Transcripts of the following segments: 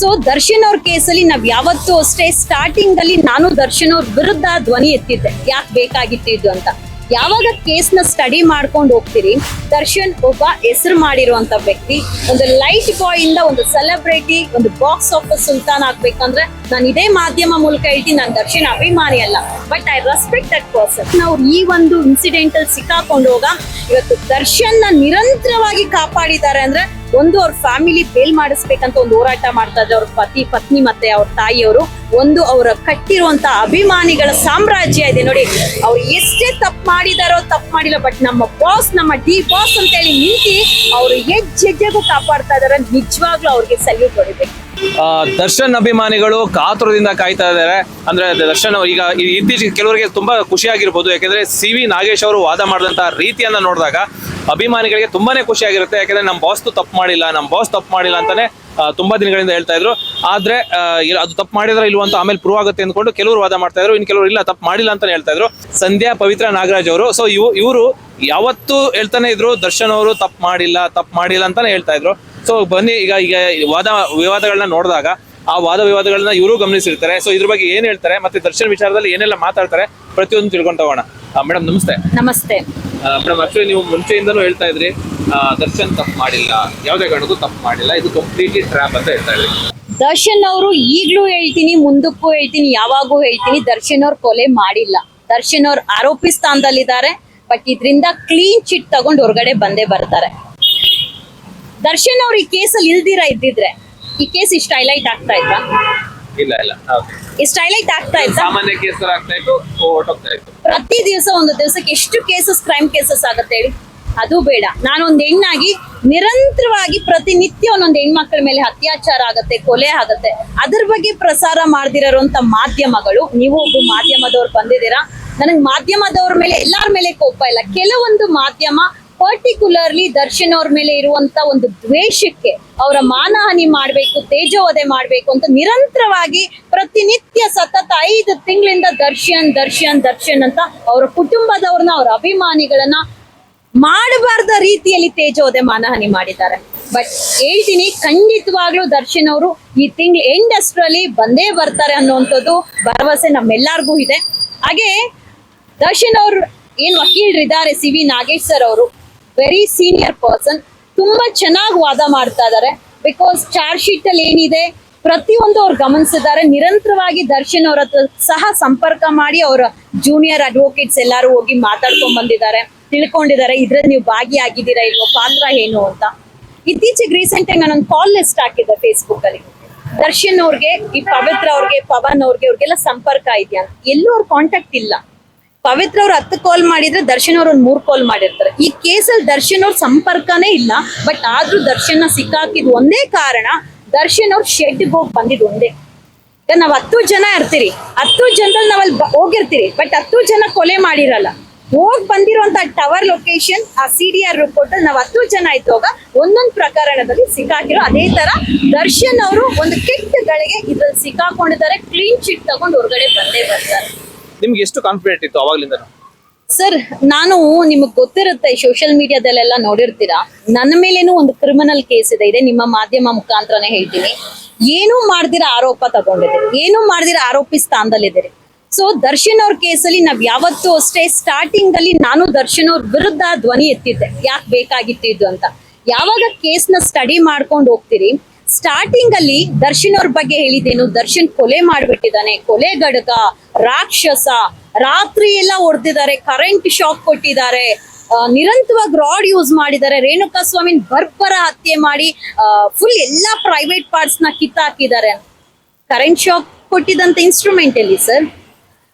So Darshan ಅವ್ರ ಕೇಸಲ್ಲಿ ನಾವ್ ಯಾವತ್ತೂ ಅಷ್ಟೇ ಸ್ಟಾರ್ಟಿಂಗ್ ಅಲ್ಲಿ ನಾನು ದರ್ಶನ್ ಅವ್ರ ವಿರುದ್ಧ ಧ್ವನಿ ಎತ್ತಿದ್ದೆ. ಯಾಕೆ ಬೇಕಾಗಿತ್ತು ಇದು ಅಂತ. ಯಾವಾಗ ಕೇಸ್ನ ಸ್ಟಡಿ ಮಾಡ್ಕೊಂಡು ಹೋಗ್ತೀರಿ, ದರ್ಶನ್ ಒಬ್ಬ ಹೆಸರು ಮಾಡಿರುವಂತ ವ್ಯಕ್ತಿ, ಒಂದು ಲೈಟ್ ಬಾಯ್ ಇಂದ ಒಂದು ಸೆಲೆಬ್ರಿಟಿ ಒಂದು ಬಾಕ್ಸ್ ಆಫೀಸ್ ಸುಲ್ತಾನ್ ಆಗ್ಬೇಕಂದ್ರೆ ನಾನು ಇದೇ ಮಾಧ್ಯಮ ಮೂಲಕ ಹೇಳ್ತೀನಿ, ನಾನು ದರ್ಶನ್ ಅಭಿಮಾನಿ ಅಲ್ಲ. But I respect that person ನಾವು ಈ ಒಂದು ಇನ್ಸಿಡೆಂಟ್ ಅಲ್ಲಿ ಸಿಕ್ಕಾಕೊಂಡು ಹೋಗ ಇವತ್ತು ದರ್ಶನ್ನ ನಿರಂತರವಾಗಿ ಕಾಪಾಡಿದ್ದಾರೆ ಅಂದ್ರೆ ಒಂದು ಅವ್ರ ಫ್ಯಾಮಿಲಿ ಬೇಲ್ ಮಾಡಿಸ್ಬೇಕಂತ ಒಂದು ಹೋರಾಟ ಮಾಡ್ತಾ ಇದ್ದಾರೆ, ಅವ್ರ ಪತಿ, ಪತ್ನಿ ಮತ್ತೆ ಅವ್ರ ತಾಯಿಯವರು. ಒಂದು ಅವರ ಕಟ್ಟಿರುವಂತ ಅಭಿಮಾನಿಗಳ ಸಾಮ್ರಾಜ್ಯ ಇದೆ ನೋಡಿ. ಅವ್ರು ಎಷ್ಟೇ ತಪ್ಪು ಮಾಡಿದಾರೋ ತಪ್ಪು ಮಾಡಿಲ್ಲ ಬಟ್ ನಮ್ಮ ಬಾಸ್ ನಮ್ಮ ಡಿ ಬಾಸ್ ಅಂತ ಹೇಳಿ ನಿಂತಿ ಅವ್ರು ಹೆಜ್ಜೆಜ್ಜೆಗೂ ಕಾಪಾಡ್ತಾ ಇದಾರೆ ನಿಜವಾಗ್ಲೂ ಅವ್ರಿಗೆ ಸಲ್ಯೂಟ್ ಹೊಡಿಬೇಕು ದರ್ಶನ್ ಅಭಿಮಾನಿಗಳು ಕಾತುರದಿಂದ ಕಾಯ್ತಾ ಇದ್ದಾರೆ. ಅಂದ್ರೆ ದರ್ಶನ್ ಈಗ ಇತ್ತೀಚೆಗೆ ಕೆಲವರಿಗೆ ತುಂಬಾ ಖುಷಿಯಾಗಿರ್ಬೋದು. ಯಾಕಂದ್ರೆ ಸಿ ವಿ ನಾಗೇಶ್ ಅವರು ವಾದ ಮಾಡಿದಂತಹ ರೀತಿಯನ್ನ ನೋಡಿದಾಗ ಅಭಿಮಾನಿಗಳಿಗೆ ತುಂಬಾನೇ ಖುಷಿಯಾಗಿರುತ್ತೆ. ಯಾಕಂದ್ರೆ ನಮ್ಮ ಬಾಸ್ ತಪ್ಪು ಮಾಡಿಲ್ಲ ನಮ್ಮ ಬಾಸ್ ತಪ್ಪು ಮಾಡಿಲ್ಲ ಅಂತಾನೆ ತುಂಬಾ ದಿನಗಳಿಂದ ಹೇಳ್ತಾ ಇದ್ರು. ಆದ್ರೆ ಅದು ತಪ್ಪು ಮಾಡಿದ್ರೆ ಇಲ್ಲ ಅಂತ ಆಮೇಲೆ ಪ್ರೂವ್ ಆಗುತ್ತೆ ಅಂದ್ಕೊಂಡು ಕೆಲವರು ವಾದ ಮಾಡ್ತಾ ಇದ್ರು. ಇನ್ನು ಕೆಲವರು, ಇಲ್ಲ, ತಪ್ಪು ಮಾಡಿಲ್ಲ ಅಂತ ಹೇಳ್ತಾ ಇದ್ರು. ಸಂಧ್ಯಾ, ಪವಿತ್ರ ನಾಗರಾಜ್ ಅವರು. ಸೊ ಇವು, ಇವರು ಯಾವತ್ತೂ ಹೇಳ್ತಾನೆ ಇದ್ರು, ದರ್ಶನ್ ಅವರು ತಪ್ಪು ಮಾಡಿಲ್ಲ ತಪ್ಪು ಮಾಡಿಲ್ಲ ಅಂತಾನೆ ಹೇಳ್ತಾ ಇದ್ರು. ಸೊ ಬನ್ನಿ ಈಗ ಈಗ ವಾದ ವಿವಾದಗಳನ್ನ ನೋಡಿದಾಗ ಆ ವಾದ ವಿವಾದಗಳನ್ನ ಇವರು ಗಮನಿಸಿರ್ತಾರೆ. ಸೊ ಇದ್ರ ಬಗ್ಗೆ ಏನ್ ಹೇಳ್ತಾರೆ ಮತ್ತೆ ದರ್ಶನ್ ವಿಚಾರದಲ್ಲಿ ಏನೆಲ್ಲ ಮಾತಾಡ್ತಾರೆ ಪ್ರತಿಯೊಂದು ತಿಳ್ಕೊಂಡು ಹೋಗೋಣ ಮೇಡಮ್ ನಮಸ್ತೆ. ನಮಸ್ತೆ. ಮೇಡಮ್ ಆಕ್ಚುಲಿ ನೀವು ಮುಂಚೆಯಿಂದನೂ ಹೇಳ್ತಾ ಇದ್ರಿ ದರ್ಶನ್ ತಪ್ಪು ಮಾಡಿಲ್ಲ ಯಾವುದೇ ಕಾರಣಕ್ಕೂ ತಪ್ಪು ಮಾಡಿಲ್ಲ ಇದು ಕಂಪ್ಲೀಟ್ಲಿ ಟ್ರ್ಯಾಪ್ ಅಂತ ಹೇಳ್ತಾ ಇದ್ರಿ. ದರ್ಶನ್ ಅವರು ಈಗ್ಲೂ ಹೇಳ್ತೀನಿ ಮುಂದಕ್ಕೂ ಹೇಳ್ತೀನಿ ಯಾವಾಗೂ ಹೇಳ್ತೀನಿ ದರ್ಶನ್ ಅವ್ರು ಕೊಲೆ ಮಾಡಿಲ್ಲ. ದರ್ಶನ್ ಅವ್ರು ಆರೋಪಿ ಸ್ಥಾನದಲ್ಲಿದ್ದಾರೆ ಬಟ್ ಇದರಿಂದ ಕ್ಲೀನ್ ಚಿಟ್ ತಗೊಂಡು ಹೊರಗಡೆ ಬಂದೇ ಬರ್ತಾರೆ. ದರ್ಶನ್ ಅವ್ರು ಈ ಕೇಸಲ್ಲಿ ಇಲ್ದಿರ ಇದ್ದಿದ್ರೆ ಈ ಕೇಸ್ ಇಷ್ಟು ಹೈಲೈಟ್ ಆಗ್ತಾ ಇತ್ತಾ? ಇಲ್ಲ ಇಲ್ಲ. ಹೌದು. ಇಷ್ಟು ಹೈಲೈಟ್ ಆಗ್ತಾ ಇತ್ತಾ? ಸಾಮಾನ್ಯ ಕೇಸ್ ತರ ಆಗ್ತಾ ಇತ್ತು ಹೊರಟೋಗ್ತಾ ಇತ್ತು. ಪ್ರತಿ ದಿವಸ ಒಂದು ದಿವಸಕ್ಕೆ ಎಷ್ಟು ಕೇಸಸ್ ಕ್ರೈಮ್ ಕೇಸಸ್ ಆಗುತ್ತೆ ಹೇಳಿ? ಅದು ಬೇಡ. ನಾನೊಂದು ಹೆಣ್ಣಾಗಿ ನಿರಂತರವಾಗಿ ಪ್ರತಿನಿತ್ಯ ಒಂದೊಂದು ಹೆಣ್ಮಕ್ಳ ಮೇಲೆ ಅತ್ಯಾಚಾರ ಆಗತ್ತೆ ಕೊಲೆ ಆಗತ್ತೆ. ಅದ್ರ ಬಗ್ಗೆ ಪ್ರಸಾರ ಮಾಡ್ದಿರೋಂತ ಮಾಧ್ಯಮಗಳು ನೀವು ಒಬ್ಬ ಮಾಧ್ಯಮದವ್ರು ಬಂದಿದ್ದೀರಾ? ನನಗೆ ಮಾಧ್ಯಮದವ್ರ ಮೇಲೆ ಎಲ್ಲಾರ ಮೇಲೆ ಕೋಪ ಇಲ್ಲ. ಕೆಲವೊಂದು ಮಾಧ್ಯಮ ಪರ್ಟಿಕ್ಯುಲರ್ಲಿ ದರ್ಶನ್ ಅವ್ರ ಮೇಲೆ ಇರುವಂತ ಒಂದು ದ್ವೇಷಕ್ಕೆ ಅವರ ಮಾನಹಾನಿ ಮಾಡ್ಬೇಕು, ತೇಜೋವಧೆ ಮಾಡ್ಬೇಕು ಅಂತ ನಿರಂತರವಾಗಿ ಪ್ರತಿನಿತ್ಯ ಸತತ ಐದು ತಿಂಗಳಿಂದ ದರ್ಶನ್ ದರ್ಶನ್ ದರ್ಶನ್ ಅಂತ ಅವರ ಕುಟುಂಬದವ್ರನ್ನ, ಅವರ ಅಭಿಮಾನಿಗಳನ್ನ ಮಾಡಬಾರ್ದ ರೀತಿಯಲ್ಲಿ ತೇಜೋವಧೆ ಮಾನಹಾನಿ ಮಾಡಿದ್ದಾರೆ. ಬಟ್ ಹೇಳ್ತೀನಿ, ಖಂಡಿತವಾಗ್ಲೂ ದರ್ಶನ್ ಅವರು ಈ ತಿಂಗಳು ಎಂಡ್ ಬಂದೇ ಬರ್ತಾರೆ ಅನ್ನುವಂಥದ್ದು ಭರವಸೆ ನಮ್ಮೆಲ್ಲರಿಗೂ ಇದೆ. ಹಾಗೆ ದರ್ಶನ್ ಅವ್ರು ಏನು ವಕೀಲರಿದ್ದಾರೆ ಸಿ ವಿ ನಾಗೇಶ್ ಸರ್ ಅವರು ವೆರಿ ಸೀನಿಯರ್ ಪರ್ಸನ್ ತುಂಬಾ ಚೆನ್ನಾಗಿ ವಾದ ಮಾಡ್ತಾ ಇದ್ದಾರೆ ಬಿಕಾಸ್ ಚಾರ್ಜ್ ಶೀಟ್ ಅಲ್ಲಿ ಏನಿದೆ, ಪ್ರತಿಯೊಂದು ಅವ್ರು ಗಮನಿಸಿದ್ದಾರೆ. ನಿರಂತರವಾಗಿ ದರ್ಶನ್ ಅವ್ರ ಹತ್ರ ಸಹ ಸಂಪರ್ಕ ಮಾಡಿ ಅವರ ಜೂನಿಯರ್ ಅಡ್ವೊಕೇಟ್ಸ್ ಎಲ್ಲರೂ ಹೋಗಿ ಮಾತಾಡ್ಕೊಂಡ್ ಬಂದಿದ್ದಾರೆ, ತಿಳ್ಕೊಂಡಿದ್ದಾರೆ. ಇದ್ರಲ್ಲಿ ನೀವು ಭಾಗಿಯಾಗಿದ್ದೀರಾ ಇಲ್ವೋ, ಪಾತ್ರ ಏನು ಅಂತ. ಇತ್ತೀಚೆಗೆ ರೀಸೆಂಟ್ ಆಗಿ ನಾನೊಂದು ಕಾಲ್ ಲಿಸ್ಟ್ ಹಾಕಿದ್ದೆ ಫೇಸ್ಬುಕ್ ಅಲ್ಲಿ. ದರ್ಶನ್ ಅವ್ರಿಗೆ, ಈ ಪವಿತ್ರ ಅವ್ರಿಗೆ, ಪವನ್ ಅವ್ರಿಗೆ, ಅವ್ರಿಗೆಲ್ಲ ಸಂಪರ್ಕ ಇದೆಯಾ? ಎಲ್ಲೂ ಅವ್ರ ಕಾಂಟ್ಯಾಕ್ಟ್ ಇಲ್ಲ. ಪವಿತ್ರ ಅವ್ರು ಹತ್ತು ಕಾಲ್ ಮಾಡಿದ್ರೆ ದರ್ಶನ್ ಅವ್ರು ಒಂದ್ ಮೂರ್ ಕಾಲ್ ಮಾಡಿರ್ತಾರೆ. ಈ ಕೇಸಲ್ಲಿ ದರ್ಶನ್ ಅವ್ರ ಸಂಪರ್ಕನೇ ಇಲ್ಲ ಬಟ್ ಆದ್ರೂ ದರ್ಶನ್ ಸಿಕ್ಕಾಕಿದ್ ಒಂದೇ ಕಾರಣ ದರ್ಶನ್ ಅವ್ರ ಶೆಡ್ಗೆ ಹೋಗಿ ಬಂದಿದ್ ಒಂದೇ. ನಾವ್ ಹತ್ತು ಜನ ಇರ್ತೀರಿ, ಹತ್ತು ಜನದಲ್ಲಿ ನಾವಲ್ಲಿ ಹೋಗಿರ್ತೀರಿ ಬಟ್ ಹತ್ತು ಜನ ಕೊಲೆ ಮಾಡಿರಲ್ಲ. ಹೋಗ್ ಬಂದಿರುವಂತ ಟವರ್ ಲೊಕೇಶನ್ ಆ ಸಿ ಡಿ ಆರ್ ರಿಪೋರ್ಟ್ ಅಲ್ಲಿ ನಾವ್ ಹತ್ತು ಜನ ಇದ್ದಾಗ ಒಂದೊಂದು ಪ್ರಕರಣದಲ್ಲಿ ಸಿಕ್ಕಾಕಿರೋ ಅದೇ ತರ ದರ್ಶನ್ ಅವರು ಒಂದು ಕೆಟ್ಟ ಗಳಿಗೆ ಇದ್ರಲ್ಲಿ ಸಿಕ್ಕಾಕೊಂಡಿದ್ದಾರೆ ಕ್ಲೀನ್ ಚಿಟ್ ತಗೊಂಡು ಹೊರಗಡೆ ಬಂದೇ ಬರ್ತಾರೆ. ನಿಮ್ಗೆ ಎಷ್ಟು ಕಾನ್ಫಿಡೆಂಟ್ ಇತ್ತು ಅವಾಗ್ಲಿಂದ ಸರ್, ನಾನು ನಿಮಗೆ ಗೊತ್ತಿರುತ್ತೆ ಸೋಷಿಯಲ್ ಮೀಡಿಯಾದಲ್ಲೆಲ್ಲ ನೋಡಿರ್ತೀರಾ? ನನ್ನ ಮೇಲೇನು ಒಂದು ಕ್ರಿಮಿನಲ್ ಕೇಸ್ ಇದೆ. ಇದೆ ನಿಮ್ಮ ಮಾಧ್ಯಮ ಮುಖಾಂತರನೇ ಹೇಳ್ತೀನಿ. ಏನು ಮಾಡ್ದಿರ ಆರೋಪ ತಗೊಂಡಿದ್ದೀರಿ. ಏನು ಮಾಡ್ದಿರ ಆರೋಪಿ ಸ್ಥಾನದಲ್ಲಿದ್ದೀರಿ. ಸೊ ದರ್ಶನ್ ಅವ್ರ ಕೇಸಲ್ಲಿ ನಾವ್ ಯಾವತ್ತೂ ಅಷ್ಟೇ ಸ್ಟಾರ್ಟಿಂಗ್ ಅಲ್ಲಿ ನಾನು ದರ್ಶನ್ ಅವ್ರ ವಿರುದ್ಧ ಧ್ವನಿ ಎತ್ತಿದ್ದೆ. ಯಾಕೆ ಬೇಕಾಗಿತ್ತು ಅಂತ. ಯಾವಾಗ ಕೇಸ್ನ ಸ್ಟಡಿ ಮಾಡ್ಕೊಂಡು ಹೋಗ್ತೀರಿ ಸ್ಟಾರ್ಟಿಂಗ್ ಅಲ್ಲಿ ದರ್ಶನ್ ಅವ್ರ ಬಗ್ಗೆ ಹೇಳಿದ್ದೇನು? ದರ್ಶನ್ ಕೊಲೆ ಮಾಡ್ಬಿಟ್ಟಿದ್ದಾನೆ, ಕೊಲೆ ಗಡಗ, ರಾಕ್ಷಸ, ರಾತ್ರಿ ಎಲ್ಲ ಹೊಡೆದಿದ್ದಾರೆ ಕರೆಂಟ್ ಶಾಕ್ ಕೊಟ್ಟಿದ್ದಾರೆ ನಿರಂತರವಾಗಿ ರಾಡ್ ಯೂಸ್ ಮಾಡಿದ್ದಾರೆ ರೇಣುಕಾ ಸ್ವಾಮಿನ ಬರ್ಬರ ಹತ್ಯೆ ಮಾಡಿ ಫುಲ್ ಎಲ್ಲಾ ಪ್ರೈವೇಟ್ ಪಾರ್ಟ್ಸ್ನ ಕಿತ್ತಾಕಿದ್ದಾರೆ. ಕರೆಂಟ್ ಶಾಕ್ ಕೊಟ್ಟಿದಂತ ಇನ್ಸ್ಟ್ರೂಮೆಂಟ್ ಎಲ್ಲಿ ಸರ್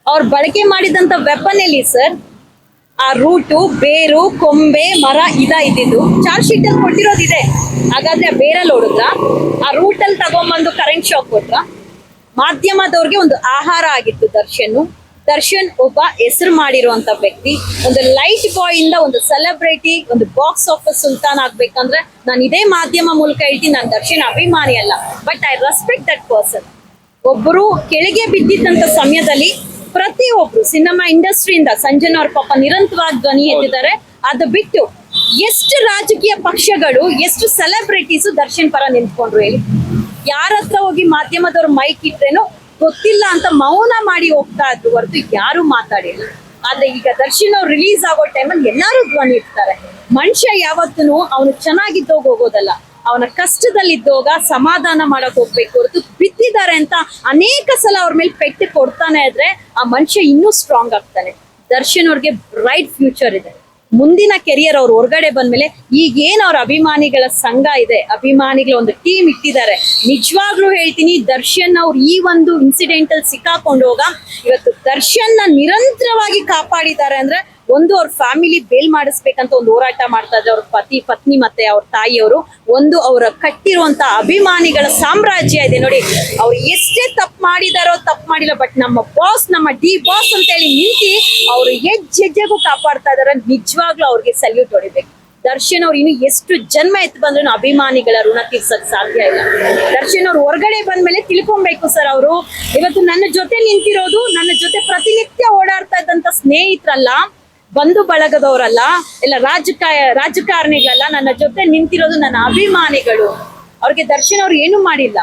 ಅವ್ರು ಬಳಕೆ ಮಾಡಿದಂತ ವೆಪನ್ ಎಲ್ಲಿ ಸರ್ ಆ ರೂಟು, ಬೇರು, ಕೊಂಬೆ, ಮರ ಇದ ಇದ್ದಿದ್ದು. ಚಾರ್ಜ್ ಶೀಟ್ ಅಲ್ಲಿ ಕೊಟ್ಟಿರೋದಿದೆ. ಹಾಗಾದ್ರೆ ಆ ಬೇರಲ್ಲಿ ಹೊಡೆದ್ರ ಆ ರೂಟ್ ಅಲ್ಲಿ ತಗೊಂಬಂದು ಕರೆಂಟ್ ಶಾಕ್ ಕೊಟ್ರ? ಮಾಧ್ಯಮದವ್ರಿಗೆ ಒಂದು ಆಹಾರ ಆಗಿತ್ತು ದರ್ಶನ್. ದರ್ಶನ್ ಒಬ್ಬ ಹೆಸರು ಮಾಡಿರುವಂತ ವ್ಯಕ್ತಿ. ಒಂದು ಲೈಟ್ ಬಾಯ್ ಇಂದ ಒಂದು ಸೆಲೆಬ್ರಿಟಿ ಒಂದು ಬಾಕ್ಸ್ ಆಫೀಸ್ ಸುಲ್ತಾನ್ ಆಗ್ಬೇಕಂದ್ರೆ ನಾನು ಇದೇ ಮಾಧ್ಯಮ ಮೂಲಕ ಹೇಳ್ತೀನಿ, ನಾನು ದರ್ಶನ್ ಅಭಿಮಾನಿ ಅಲ್ಲ. But I respect that person ಒಬ್ಬರು ಕೆಳಗೆ ಬಿದ್ದಿದ್ದಂತ ಸಮಯದಲ್ಲಿ ಪ್ರತಿಯೊಬ್ರು ಸಿನಿಮಾ ಇಂಡಸ್ಟ್ರಿಯಿಂದ ಸಂಜನಾ ಅವ್ರ ಪಾಪ ನಿರಂತರವಾಗಿ ಧ್ವನಿ ಎತ್ತಿದ್ದಾರೆ ಅದು ಬಿಟ್ಟು ಎಷ್ಟು ರಾಜಕೀಯ ಪಕ್ಷಗಳು ಎಷ್ಟು ಸೆಲೆಬ್ರಿಟೀಸ್ ದರ್ಶನ್ ಪರ ನಿಂತ್ಕೊಂಡ್ರು ಹೇಳಿ. ಯಾರ ಹತ್ರ ಹೋಗಿ ಮಾಧ್ಯಮದವ್ರು ಮೈಕ್ ಇಟ್ರೇನೋ ಗೊತ್ತಿಲ್ಲ ಅಂತ ಮೌನ ಮಾಡಿ ಹೋಗ್ತಾ ಇದ್ರು ಹೊರತು ಯಾರು ಮಾತಾಡಿಲ್ಲ. ಆದ್ರೆ ಈಗ ದರ್ಶನ್ ಅವ್ರು ರಿಲೀಸ್ ಆಗೋ ಟೈಮಲ್ಲಿ ಎಲ್ಲಾರು ಧ್ವನಿ ಇರ್ತಾರೆ ಮನುಷ್ಯ ಯಾವತ್ತೂ ಅವನು ಚೆನ್ನಾಗಿದ್ದೋಗಿ ಹೋಗೋದಲ್ಲ. ಅವನ ಕಷ್ಟದಲ್ಲಿದ್ದೋಗ ಸಮಾಧಾನ ಮಾಡಕ್ ಹೋಗ್ಬೇಕು ಹೊರತು ಬಿದ್ದಿದ್ದಾರೆ ಅಂತ ಅನೇಕ ಸಲ ಅವ್ರ ಮೇಲೆ ಪೆಟ್ಟು ಕೊಡ್ತಾನೆ ಇದ್ರೆ ಆ ಮನುಷ್ಯ ಇನ್ನೂ ಸ್ಟ್ರಾಂಗ್ ಆಗ್ತಾನೆ. ದರ್ಶನ್ ಅವ್ರಿಗೆ ಬ್ರೈಟ್ ಫ್ಯೂಚರ್ ಇದೆ. ಮುಂದಿನ ಕೆರಿಯರ್ ಅವ್ರು ಹೊರಗಡೆ ಬಂದ್ಮೇಲೆ ಈಗ ಏನ್ ಅವ್ರ ಅಭಿಮಾನಿಗಳ ಸಂಘ ಇದೆ, ಅಭಿಮಾನಿಗಳ ಒಂದು ಟೀಮ್ ಇಟ್ಟಿದ್ದಾರೆ. ನಿಜವಾಗ್ಲೂ ಹೇಳ್ತೀನಿ, ದರ್ಶನ್ ಅವ್ರು ಈ ಒಂದು ಇನ್ಸಿಡೆಂಟ್ ಅಲ್ಲಿ ಸಿಕ್ಕಾಕೊಂಡೋಗ ಇವತ್ತು ದರ್ಶನ್ ನಿರಂತರವಾಗಿ ಕಾಪಾಡಿದ್ದಾರೆ ಅಂದ್ರೆ ಒಂದು ಅವ್ರ ಫ್ಯಾಮಿಲಿ ಬೇಲ್ ಮಾಡಿಸ್ಬೇಕಂತ ಒಂದು ಹೋರಾಟ ಮಾಡ್ತಾ ಇದ್ದಾರೆ. ಅವ್ರ ಪತಿ, ಪತ್ನಿ ಮತ್ತೆ ಅವ್ರ ತಾಯಿಯವರು. ಒಂದು ಅವರ ಕಟ್ಟಿರುವಂತ ಅಭಿಮಾನಿಗಳ ಸಾಮ್ರಾಜ್ಯ ಇದೆ ನೋಡಿ. ಅವ್ರು ಎಷ್ಟೇ ತಪ್ಪು ಮಾಡಿದಾರೋ ತಪ್ಪು ಮಾಡಿಲ್ಲ ಬಟ್ ನಮ್ಮ ಬಾಸ್ ನಮ್ಮ ಡಿ ಬಾಸ್ ಅಂತ ಹೇಳಿ ನಿಂತಿ ಅವ್ರು ಹೆಜ್ಜೆಜ್ಜೆಗೂ ಕಾಪಾಡ್ತಾ ಇದಾರೆ ನಿಜವಾಗ್ಲೂ ಅವ್ರಿಗೆ ಸಲ್ಯೂಟ್ ಹೊಡಿಬೇಕು. ದರ್ಶನ್ ಅವ್ರು ಇನ್ನು ಎಷ್ಟು ಜನ್ಮ ಎತ್ತು ಬಂದ್ರು ಅಭಿಮಾನಿಗಳ ಋಣ ತೀರ್ಸಕ್ ಸಾಧ್ಯ ಇಲ್ಲ. ದರ್ಶನ್ ಅವ್ರು ಹೊರಗಡೆ ಬಂದ್ಮೇಲೆ ತಿಳ್ಕೊಬೇಕು ಸರ್ ಅವರು. ಇವತ್ತು ನನ್ನ ಜೊತೆ ನಿಂತಿರೋದು, ನನ್ನ ಜೊತೆ ಪ್ರತಿನಿತ್ಯ ಓಡಾಡ್ತಾ ಇದ್ದಂತ ಸ್ನೇಹಿತರಲ್ಲ. ಬಂಧು ಬಳಗದವರಲ್ಲ ಇಲ್ಲ ರಾಜಕಾಯ ರಾಜಕಾರಣಿಗಳಲ್ಲ ನನ್ನ ಜೊತೆ ನಿಂತಿರೋದು ನನ್ನ ಅಭಿಮಾನಿಗಳು. ಅವ್ರಿಗೆ ದರ್ಶನ್ ಅವ್ರು ಏನು ಮಾಡಿಲ್ಲ.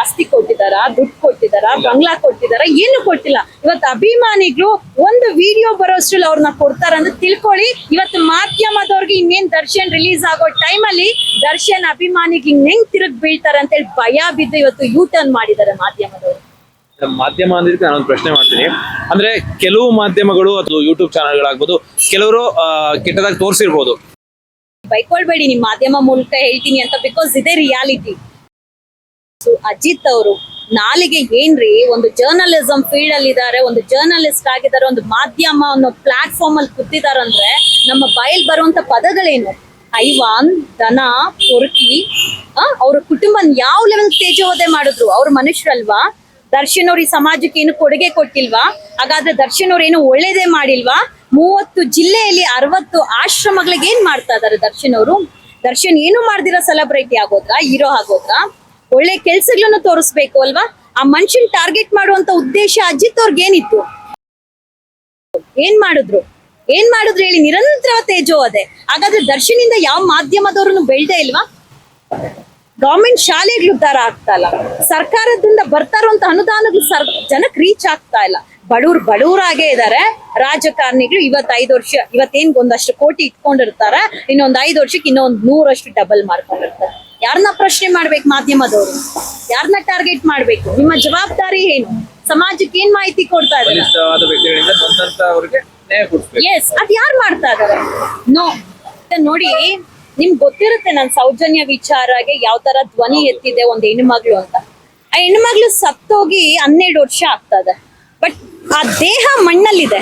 ಆಸ್ತಿ ಕೊಟ್ಟಿದಾರ ದುಡ್ಡು ಕೊಟ್ಟಿದಾರ ಬಂಗ್ಲಾ ಕೊಟ್ಟಿದಾರ ಏನು ಕೊಟ್ಟಿಲ್ಲ. ಇವತ್ತು ಅಭಿಮಾನಿಗಳು ಒಂದು ವಿಡಿಯೋ ಬರೋಷ್ಟ್ರಲ್ಲಿ ಅವ್ರನ್ನ ಕೊಡ್ತಾರ ಅಂತ ತಿಳ್ಕೊಳ್ಳಿ. ಇವತ್ತು ಮಾಧ್ಯಮದವ್ರಿಗೆ ಇನ್ನೇನ್ ದರ್ಶನ್ ರಿಲೀಸ್ ಆಗೋ ಟೈಮಲ್ಲಿ ದರ್ಶನ್ ಅಭಿಮಾನಿಗೆ ಇನ್ನೆಂಗ್ ತಿರುಗ್ ಬೀಳ್ತಾರ ಅಂತ ಹೇಳಿ ಭಯ ಬಿದ್ದು ಇವತ್ತು ಯೂ ಟರ್ನ್ ಮಾಡಿದ್ದಾರೆ ಮಾಧ್ಯಮದವರು. ಮಾಧ್ಯಮ ಅಂದಿದ್ದಕ್ಕೆ ನಾನೊಂದು ಪ್ರಶ್ನೆ ಮಾಡ್ತೀನಿ. ಅಂದ್ರೆ ಕೆಲವು ಮಾಧ್ಯಮಗಳು ಅದು ಯೂಟ್ಯೂಬ್ ಚಾನಲ್ಗಳಾಗ್ಬೋದು, ಕೆಲವರು ಕೆಟ್ಟದಾಗಿ ತೋರಿಸಿರ್ಬೋದು. ಬೈಕೊಳ್ಬೇಡಿ, ನಿಮ್ ಮಾಧ್ಯಮ ಮೂಲಕ ಹೇಳ್ತೀನಿ ಅಂತ ಬಿಕಾಸ್ ಇದೇ ರಿಯಾಲಿಟಿ ಅಜಿತ್ ಅವರು ನಾಲಿಗೆ ಏನ್ರಿ, ಒಂದು ಜರ್ನಲಿಸಂ ಫೀಲ್ಡ್ ಅಲ್ಲಿ ಇದ್ದಾರೆ ಒಂದು ಜರ್ನಲಿಸ್ಟ್ ಆಗಿದ್ದಾರೆ, ಒಂದು ಮಾಧ್ಯಮ ಅನ್ನೋ ಪ್ಲಾಟ್ಫಾರ್ಮ್ ಅಲ್ಲಿ ಕೂತಿದಾರಂದ್ರೆ ನಮ್ಮ ಬಾಯಲ್ಲಿ ಬರುವಂತ ಪದಗಳೇನು? ಐವಾನ್ ದನ, ಪೊರ್ಕಿ ಅವ್ರ ಕುಟುಂಬ ಯಾವ ಲೆವೆಲ್ ತೇಜೋವಧೆ ಮಾಡಿದ್ರು? ಅವ್ರ ಮನುಷ್ಯರಲ್ವಾ? ದರ್ಶನ್ ಅವ್ರ ಈ ಸಮಾಜಕ್ಕೆ ಏನು ಕೊಡುಗೆ ಕೊಟ್ಟಿಲ್ವಾ? ಹಾಗಾದ್ರೆ ದರ್ಶನ್ ಅವ್ರು ಏನು ಒಳ್ಳೇದೇ ಮಾಡಿಲ್ವಾ? ಮೂವತ್ತು ಜಿಲ್ಲೆಯಲ್ಲಿ ಅರವತ್ತು ಆಶ್ರಮಗಳಿಗೆ ಏನ್ ಮಾಡ್ತಾ ಇದಾರೆ ದರ್ಶನ್ ಅವರು ದರ್ಶನ್ ಏನು ಮಾಡ್ದಿರೋ ಸೆಲೆಬ್ರಿಟಿ ಆಗೋದ್ರ? ಹೀರೋ ಆಗೋದ್ರ? ಒಳ್ಳೆ ಕೆಲ್ಸಗಳನ್ನು ತೋರಿಸ್ಬೇಕು ಅಲ್ವಾ? ಆ ಮನುಷ್ಯನ್ ಟಾರ್ಗೆಟ್ ಮಾಡುವಂತ ಉದ್ದೇಶ ಅಜಿತ್ ಅವ್ರಿಗೆ ಏನಿತ್ತು? ಏನ್ ಮಾಡಿದ್ರು? ಏನ್ ಮಾಡಿದ್ರು ಹೇಳಿ ನಿರಂತರ ತೇಜೋ ಅದೇ. ಹಾಗಾದ್ರೆ ದರ್ಶನಿಂದ ಯಾವ ಮಾಧ್ಯಮದವ್ರನ್ನು ಬೆಳ್ದೇ ಇಲ್ವಾ? ಗವರ್ಮೆಂಟ್ ಶಾಲೆಗಳು ಉದ್ಧಾರ ಆಗ್ತಾ ಇಲ್ಲ. ಸರ್ಕಾರದಿಂದ ಬರ್ತಾ ಇರುವಂತ ಅನುದಾನಗಳು ಸರ್ ಜನಕ್ಕೆ ರೀಚ್ ಆಗ್ತಾ ಇಲ್ಲ. ಬಡವ್ರು ಬಡವರಾಗೇ ಇದ್ದಾರೆ ರಾಜಕಾರಣಿಗಳು ಇವತ್ತೈದು ಐದು ವರ್ಷ ಇವತ್ತೇನ್ ಒಂದಷ್ಟು ಕೋಟಿ ಇಟ್ಕೊಂಡಿರ್ತಾರೆ. ಇನ್ನೊಂದ್ ಐದು ವರ್ಷಕ್ಕೆ ಇನ್ನೊಂದ್ ನೂರಷ್ಟು ಡಬಲ್ ಮಾಡ್ಕೊಂಡಿರ್ತಾರೆ. ಯಾರನ್ನ ಪ್ರಶ್ನೆ ಮಾಡ್ಬೇಕು ಮಾಧ್ಯಮದವರು? ಯಾರನ್ನ ಟಾರ್ಗೆಟ್ ಮಾಡ್ಬೇಕು? ನಿಮ್ಮ ಜವಾಬ್ದಾರಿ ಏನು? ಸಮಾಜಕ್ಕೆ ಏನ್ ಮಾಹಿತಿ ಕೊಡ್ತಾ ಇದ್ದಾರೆ? ಎಸ್ ಅದ್ ಯಾರು ಮಾಡ್ತಾ ಇದಾರೆ? ನೋ ನೋಡಿ ನಿಮ್ಗೆ ಗೊತ್ತಿರುತ್ತೆ ನಾನು ಸೌಜನ್ಯ ವಿಚಾರಗೆ ಯಾವ ತರ ಧ್ವನಿ ಎತ್ತಿದೆ ಒಂದ್ ಹೆಣ್ಮಗಳು ಅಂತ. ಆ ಹೆಣ್ಮಗ್ಳು ಸತ್ತೋಗಿ ಹನ್ನೆರಡು ವರ್ಷ ಆಗ್ತದೆ. ಬಟ್ ಆ ದೇಹ ಮಣ್ಣಲ್ಲಿದೆ.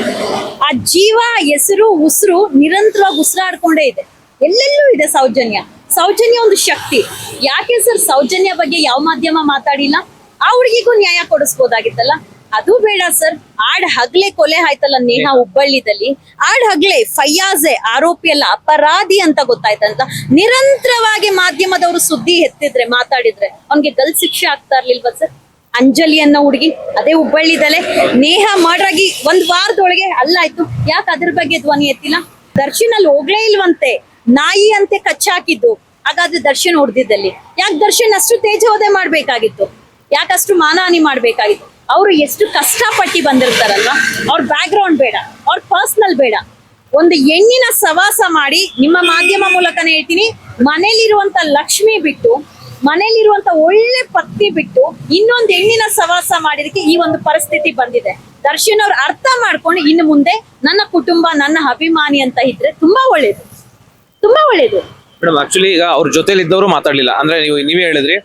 ಆ ಜೀವ ಹೆಸರು ಉಸಿರು ನಿರಂತರವಾಗಿ ಉಸಿರಾಡ್ಕೊಂಡೇ ಇದೆ. ಎಲ್ಲೆಲ್ಲೂ ಇದೆ ಸೌಜನ್ಯ. ಸೌಜನ್ಯ ಒಂದು ಶಕ್ತಿ. ಯಾಕೆ ಸರ್ ಸೌಜನ್ಯ ಬಗ್ಗೆ ಯಾವ ಮಾಧ್ಯಮ ಮಾತಾಡಿಲ್ಲ? ಆ ಹುಡುಗಿಗೂ ನ್ಯಾಯ ಕೊಡಿಸ್ಬೋದಾಗಿತ್ತಲ್ಲ? ಅದು ಬೇಡ ಸರ್. ಆಡ್ ಹಗ್ಲೆ ಕೊಲೆ ಆಯ್ತಲ್ಲ ನೇಹಾ ಹುಬ್ಬಳ್ಳಿದಲ್ಲಿ. ಆಡ್ ಹಗ್ಲೆ ಫಯ್ಯಾಜೆ ಆರೋಪಿ ಅಲ್ಲ ಅಪರಾಧಿ ಅಂತ ಗೊತ್ತಾಯ್ತಂತ. ನಿರಂತರವಾಗಿ ಮಾಧ್ಯಮದವರು ಸುದ್ದಿ ಎತ್ತಿದ್ರೆ ಮಾತಾಡಿದ್ರೆ ಅವನ್ಗೆ ಗಲ್ ಶಿಕ್ಷೆ ಆಗ್ತಾ ಇರ್ಲಿಲ್ವ ಸರ್? ಅಂಜಲಿ ಅನ್ನೋ ಹುಡುಗಿ ಅದೇ ಹುಬ್ಬಳ್ಳಿದಲೆ ನೇಹ ಮಾಡ್ರಾಗಿ ಒಂದ್ ವಾರದೊಳಗೆ ಅಲ್ಲಾಯ್ತು. ಯಾಕೆ ಅದ್ರ ಬಗ್ಗೆ ಧ್ವನಿ ಎತ್ತಿಲ್ಲ? ದರ್ಶನ್ ಅಲ್ಲಿ ಹೋಗ್ಲೇ ಇಲ್ವಂತೆ. ನಾಯಿ ಅಂತೆ ಕಚ್ಚಾಕಿದ್ದು ಹಾಗಾದ್ರೆ ದರ್ಶನ್ ಹೊಡೆದಿದ್ದಲ್ಲಿ. ಯಾಕೆ ದರ್ಶನ್ ಅಷ್ಟು ತೇಜೋದೆ ಮಾಡ್ಬೇಕಾಗಿತ್ತು? ಯಾಕಷ್ಟು ಮಾನಹಾನಿ ಮಾಡ್ಬೇಕಾಗಿತ್ತು? ಅವರು ಎಷ್ಟು ಕಷ್ಟಪಟ್ಟು ಬಂದಿರ್ತಾರಲ್ವಾ? ಅವ್ರ ಬ್ಯಾಕ್ಗ್ರೌಂಡ್ ಬೇಡ, ಅವ್ರ ಪರ್ಸನಲ್ ಬೇಡ. ಒಂದು ಹೆಣ್ಣಿನ ಸವಾಸ ಮಾಡಿ ನಿಮ್ಮ ಮಾಧ್ಯಮ ಮೂಲಕನೇ ಹೇಳ್ತೀನಿ, ಮನೇಲಿರುವಂತ ಲಕ್ಷ್ಮಿ ಬಿಟ್ಟು, ಮನೇಲಿರುವಂತ ಒಳ್ಳೆ ಪತ್ನಿ ಬಿಟ್ಟು ಇನ್ನೊಂದು ಹೆಣ್ಣಿನ ಸವಾಸ ಮಾಡಿದಕ್ಕೆ ಈ ಒಂದು ಪರಿಸ್ಥಿತಿ ಬಂದಿದೆ. ದರ್ಶನ್ ಅವ್ರು ಅರ್ಥ ಮಾಡ್ಕೊಂಡು ಇನ್ನು ಮುಂದೆ ನನ್ನ ಕುಟುಂಬ, ನನ್ನ ಅಭಿಮಾನಿ ಅಂತ ಇದ್ರೆ ತುಂಬಾ ಒಳ್ಳೇದು. ತುಂಬಾ ಒಳ್ಳೇದು. ಮೇಡಮ್ ಆಕ್ಚುಲಿ ಈಗ ಅವ್ರ ಜೊತೆಲಿ ಇದ್ದವರು ಮಾತಾಡ್ಲಿಲ್ಲ. ಅಂದ್ರೆ ನೀವು ನೀವೇ ಹೇಳಿದ್ರಿ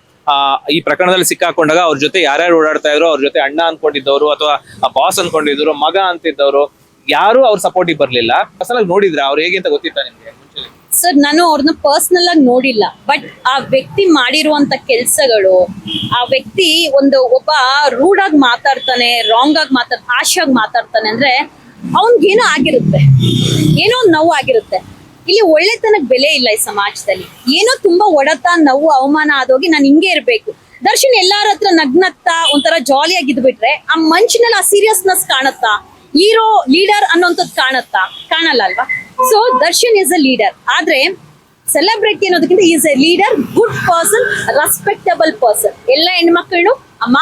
ಈ ಪ್ರಕರಣದಲ್ಲಿ ಸಿಕ್ಕಾಕೊಂಡಾಗ ಅವ್ರ ಜೊತೆ ಯಾರ್ಯಾರು ಓಡಾಡ್ತಾ ಇದ್ರು, ಅವ್ರ ಜೊತೆ ಅಣ್ಣ ಅನ್ಕೊಂಡಿದ್ದವರು ಅಥವಾ ಬಾಸ್ ಅನ್ಕೊಂಡಿದ್ರು, ಮಗ ಅಂತಿದ್ದವರು, ಯಾರು ಅವ್ರ ಸಪೋರ್ಟಿಗೆ ಬರ್ಲಿಲ್ಲ. ಅಸಲಾಗಿ ನೋಡಿದ್ರ? ಅವ್ರು ಹೇಗೆ ಅಂತ ಗೊತ್ತಿತ್ತ ನಿಮ್ಗೆ? ಸರ್ ನಾನು ಅವ್ರನ್ನ ಪರ್ಸನಲ್ ಆಗಿ ನೋಡಿಲ್ಲ. ಬಟ್ ಆ ವ್ಯಕ್ತಿ ಮಾಡಿರುವಂತ ಕೆಲ್ಸಗಳು, ಆ ವ್ಯಕ್ತಿ ಒಂದು ಒಬ್ಬ ರೂಡ್ ಆಗಿ ಮಾತಾಡ್ತಾನೆ ರಾಂಗ್ ಆಗಿ ಮಾತಾಡ್ ಆಶಾಗಿ ಮಾತಾಡ್ತಾನೆ ಅಂದ್ರೆ ಅವನ್ಗೇನೋ ಆಗಿರುತ್ತೆ. ಏನೋ ಒಂದ್ ನೋವು ಆಗಿರುತ್ತೆ. ಇಲ್ಲಿ ಒಳ್ಳೆತನಕ್ ಬೆಲೆ ಇಲ್ಲ ಈ ಸಮಾಜದಲ್ಲಿ. ಏನೋ ತುಂಬಾ ಒಡತ, ನೋವು, ಅವಮಾನ ಆದೋಗಿ ನಾನು ಹಿಂಗೆ ಇರ್ಬೇಕು. ದರ್ಶನ್ ಎಲ್ಲಾರ ಹತ್ರ ನಗ್ನಗ್ತಾ ಒಂಥರ ಜಾಲಿಯಾಗಿ ಇದ್ಬಿಟ್ರೆ ಆ ಮನುಷ್ಯನಲ್ಲಿ ಆ ಸೀರಿಯಸ್ನೆಸ್ ಕಾಣುತ್ತಾ? ಹೀರೋ ಲೀಡರ್ ಅನ್ನೋಂಥದ್ದು ಕಾಣುತ್ತಾ? ಕಾಣಲ್ಲ ಅಲ್ವಾ? So Darshan is a leader ಆದ್ರೆ ಸೆಲೆಬ್ರಿಟಿ ಅನ್ನೋದಕ್ಕಿಂತ is a leader good person respectable person ಎಲ್ಲ ಹೆಣ್ಮಕ್ಳು ಅಮ್ಮ,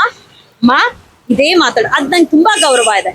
ಮಾ, ಇದೇ ಮಾತಾಡು. ಅದ್ ನಂಗೆ ತುಂಬಾ ಗೌರವ ಇದೆ.